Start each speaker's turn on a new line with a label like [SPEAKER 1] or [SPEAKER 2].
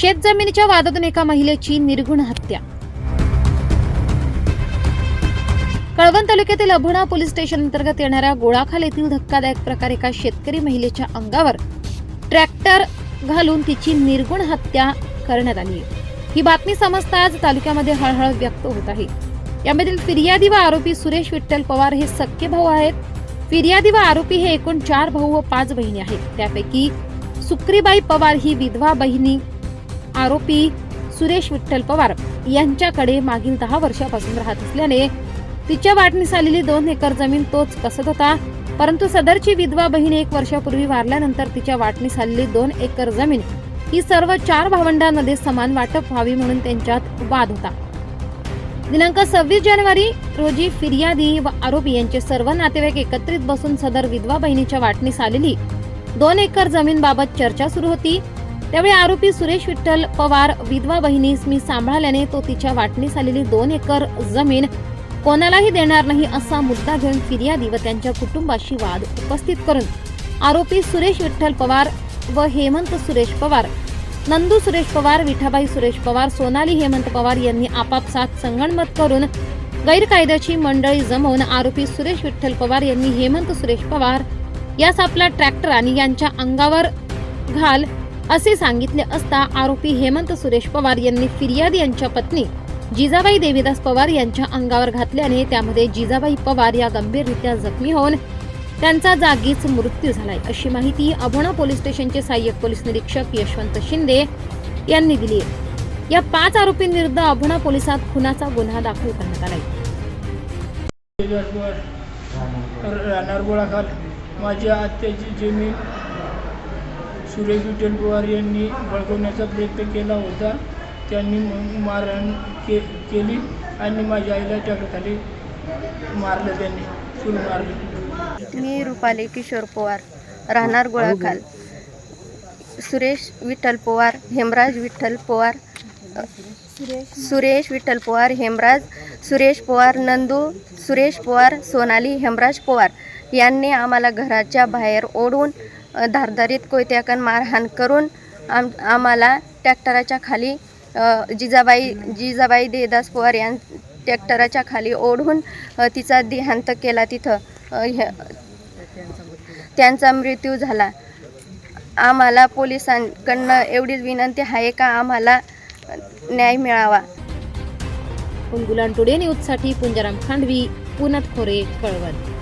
[SPEAKER 1] शेतजमिनीच्या वादातून एका महिलेची निर्गुण हत्या. कळवण तालुक्यातील अभुणा पोलीस स्टेशन अंतर्गत येणाऱ्या गोळाखाल येथील धक्कादायक प्रकार एका शेतकरी महिलेच्या अंगावर ट्रॅक्टर घालून तिची निर्गुण हत्या करण्यात आली. आहे ही बातमी समजताच तालुक्यामध्ये हळहळ व्यक्त होत आहे. यामधील फिर्यादी व आरोपी सुरेश विठ्ठल पवार हे सख्खे भाऊ आहेत. फिर्यादी व आरोपी हे एकूण चार भाऊ व पाच बहिणी आहेत. त्यापैकी सुक्रीबाई पवार ही विधवा बहिणी आरोपी सुरेश विठ्ठल पवार यांच्याकडे मागील दहा वर्षापासून राहत असल्याने तिच्या वाटणीस आलेली दोन एकर जमीन तोच कसत होता. परंतु सदरची विधवा बहीण एक वर्षापूर्वी वारल्यानंतर तिच्या वाटणीस आलेली दोन एकर जमीन ही सर्व चार भावंडांमध्ये समान वाटप व्हावी म्हणून त्यांच्यात वाद होता. दिनांक सव्वीस जानेवारी रोजी फिर्यादी व आरोपी यांचे सर्व नातेवाईक एकत्रित बसून सदर विधवा बहिणीच्या वाटणीस आलेली दोन एकर जमीनबाबत चर्चा सुरू होती. त्यावेळी आरोपी सुरेश विठ्ठल पवार विधवा बहिणीस मी सांभाळल्याने तो तिच्या वाटणीस आलेली दोन एकर जमीन कोणालाही देणार नाही असा मुद्दा घेऊन फिर्यादी व त्यांच्या कुटुंबाशी वाद उपस्थित करून आरोपी सुरेश विठ्ठल पवार व हेमंत सुरेश पवार नंदू सुरेश पवार विठाबाई सुरेश पवार सोनाली हेमंत पवार यांनी आपापसात संगणमत करून गैरकायद्याची मंडळी जमवून आरोपी सुरेश विठ्ठल पवार यांनी हेमंत सुरेश पवार यास आपला ट्रॅक्टर आणि यांच्या अंगावर घाल असे सांगितले असता आरोपी हेमंत सुरेश पवार यांनी फिर्याद यांच्या पत्नी जिजाबाई देवीदास पवार यांच्या अंगावर घातल्याने त्यामध्ये जिजाबाई पवार या गंभीररित्या जखमी होऊन त्यांचा जागीच मृत्यू झालाय. अशी माहिती अभोणा पोलीस स्टेशनचे सहाय्यक पोलीस निरीक्षक यशवंत शिंदे यांनी दिली या पाच आरोपींविरुद्ध अभोणा पोलिसात खुनाचा गुन्हा दाखल करण्यात आलाय.
[SPEAKER 2] राहणार माझ्या आत्याची जमीन सुरेश विठ्ठल पवार यांनी बळकवण्याचा प्रयत्न केला होता. त्यांनी मग मारहाण के केली आणि माझ्या आईला त्याखाली मारलं त्यांनी. सुरू मारलं.
[SPEAKER 3] मी रुपाली किशोर पवार. राहणार गोळाखाल. सुरेश विठ्ठल पवार हेमराज विठ्ठल पवार सुरेश विठ्ठल पवार हेमराज सुरेश पवार नंदू सुरेश पवार सोनाली हेमराज पवार यांनी आम्हाला घराच्या बाहेर ओढून धारधारीत कोयत्याकन मारहाण करून आम आम्हाला ट्रॅक्टराच्या खाली जिजाबाई जिजाबाई देदास पवार यां ट्रॅक्टराच्या खाली ओढून तिचा देहांत केला तिथं. त्यांचा मृत्यू झाला. आम्हाला पोलिसांकडनं एवढीच विनंती आहे का आम्हाला न्याय मिळावा?
[SPEAKER 1] उंगुलान टुडे न्यूजसाठी पुंजाराम खांडवी पुनत खोरे कळवत